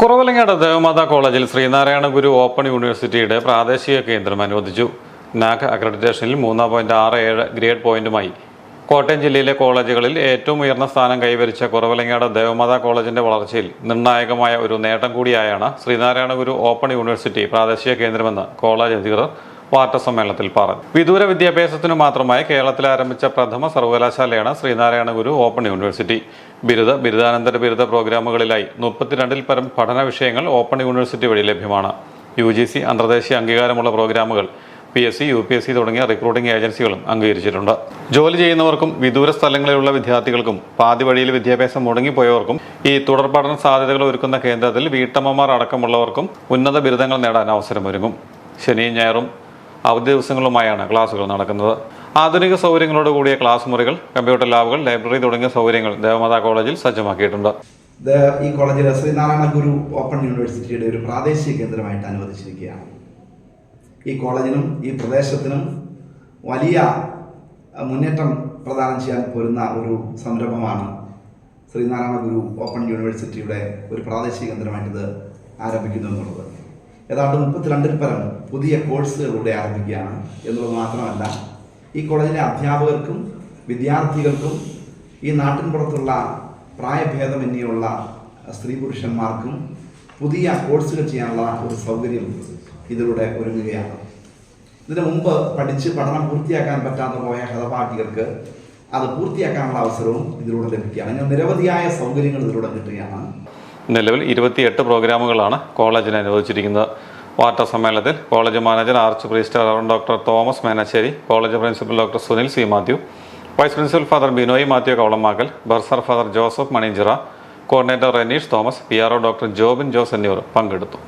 കുറവലങ്ങാട് ദേവമാതാ കോളേജിൽ ശ്രീനാരായണ ഗുരു ഓപ്പൺ യൂണിവേഴ്സിറ്റിയുടെ പ്രാദേശിക കേന്ദ്രം അനുവദിച്ചു. നാക് അക്രഡിറ്റേഷനിൽ മൂന്ന് പോയിന്റ് ആറ് ഏഴ് ഗ്രേഡ് പോയിന്റുമായി. കോട്ടയം ജില്ലയിലെ കോളേജുകളിൽ ഏറ്റവും ഉയർന്ന സ്ഥാനം കൈവരിച്ച കുറവലങ്ങാട് ദേവമാതാ കോളേജിന്റെ വളർച്ചയിൽ നിർണായകമായ ഒരു നേട്ടം കൂടിയായാണ് ശ്രീനാരായണ ഗുരു ഓപ്പൺ യൂണിവേഴ്സിറ്റി പ്രാദേശിക കേന്ദ്രമെന്ന് കോളേജ് അധികൃതർ വാർത്താ സമ്മേളനത്തിൽ പറഞ്ഞു. വിദൂര വിദ്യാഭ്യാസത്തിനു മാത്രമായി കേരളത്തിൽ ആരംഭിച്ച പ്രഥമ സർവകലാശാലയാണ് ശ്രീനാരായണ ഗുരു ഓപ്പൺ യൂണിവേഴ്സിറ്റി. ബിരുദ ബിരുദാനന്തര ബിരുദ പ്രോഗ്രാമുകളിലായി മുപ്പത്തിരണ്ടിൽ പരം പഠന വിഷയങ്ങൾ ഓപ്പൺ യൂണിവേഴ്സിറ്റി വഴി ലഭ്യമാണ്. യു ജി സി അന്തർദേശീയ അംഗീകാരമുള്ള പ്രോഗ്രാമുകൾ P S C U P S C തുടങ്ങിയ റിക്രൂട്ടിംഗ് ഏജൻസികളും അംഗീകരിച്ചിട്ടുണ്ട്. ജോലി ചെയ്യുന്നവർക്കും വിദൂര സ്ഥലങ്ങളിലുള്ള വിദ്യാർത്ഥികൾക്കും പാതി വഴിയിൽ വിദ്യാഭ്യാസം മുടങ്ങിപ്പോയവർക്കും ഈ തുടർ പഠന സാധ്യതകൾ ഒരുക്കുന്ന കേന്ദ്രത്തിൽ വീട്ടമ്മമാർ അടക്കമുള്ളവർക്കും ഉന്നത ബിരുദങ്ങൾ നേടാൻ അവസരമൊരുങ്ങും. ശനിയും ഞായറും അവധി ദിവസങ്ങളുമായാണ് ക്ലാസുകൾ നടക്കുന്നത്. ആധുനിക സൗകര്യങ്ങളോട് കൂടിയ ക്ലാസ് മുറികൾ കമ്പ്യൂട്ടർ ലാബുകൾ ലൈബ്രറി തുടങ്ങിയ സൗകര്യങ്ങൾ ദേവമാതാ കോളേജിൽ സജ്ജമാക്കിയിട്ടുണ്ട്. ഈ കോളേജിൽ ശ്രീനാരായണ ഗുരു ഓപ്പൺ യൂണിവേഴ്സിറ്റിയുടെ ഒരു പ്രാദേശിക കേന്ദ്രമായിട്ട് അനുവദിച്ചിരിക്കുകയാണ്. ഈ കോളേജിനും ഈ പ്രദേശത്തിനും വലിയ മുന്നേറ്റം പ്രദാനം ചെയ്യാൻ പോരുന്ന ഒരു സംരംഭമാണ് ശ്രീനാരായണ ഗുരു ഓപ്പൺ യൂണിവേഴ്സിറ്റിയുടെ ഒരു പ്രാദേശിക കേന്ദ്രമായിട്ട് ഇത് ആരംഭിക്കുന്നു എന്നുള്ളത് ഏതാണ്ട് മുപ്പത്തിരണ്ടിൽ പരം പുതിയ കോഴ്സുകളിലൂടെ ആരംഭിക്കുകയാണ് എന്നുള്ളത് മാത്രമല്ല ഈ കോളേജിലെ അധ്യാപകർക്കും വിദ്യാർത്ഥികൾക്കും ഈ നാട്ടിൻ പുറത്തുള്ള പ്രായഭേദമന്യുള്ള സ്ത്രീ പുരുഷന്മാർക്കും പുതിയ കോഴ്സുകൾ ചെയ്യാനുള്ള ഒരു സൗകര്യം ഇതിലൂടെ ഒരുങ്ങുകയാണ്. ഇതിനു മുമ്പ് പഠിച്ച് പഠനം പൂർത്തിയാക്കാൻ പറ്റാതെ പോയ ഹതപാഠികൾക്ക് അത് പൂർത്തിയാക്കാനുള്ള അവസരവും ഇതിലൂടെ ലഭിക്കുകയാണ്. അങ്ങനെ നിരവധിയായ സൗകര്യങ്ങൾ ഇതിലൂടെ കിട്ടുകയാണ്. നിലവിൽ ഇരുപത്തിയെട്ട് പ്രോഗ്രാമുകളാണ് കോളേജിന് അനുവദിച്ചിരിക്കുന്നത്. വാർത്താ സമ്മേളനത്തിൽ college manager arch priest doctor Thomas Menassery college principal doctor Sunil C. Mathew vice principal father Binoy Mathew Kavalamakkal bursar father Joseph Maninchira coordinator Raneesh Thomas P. RO doctor Jobin Jose എന്നിവർ പങ്കെടുത്തു.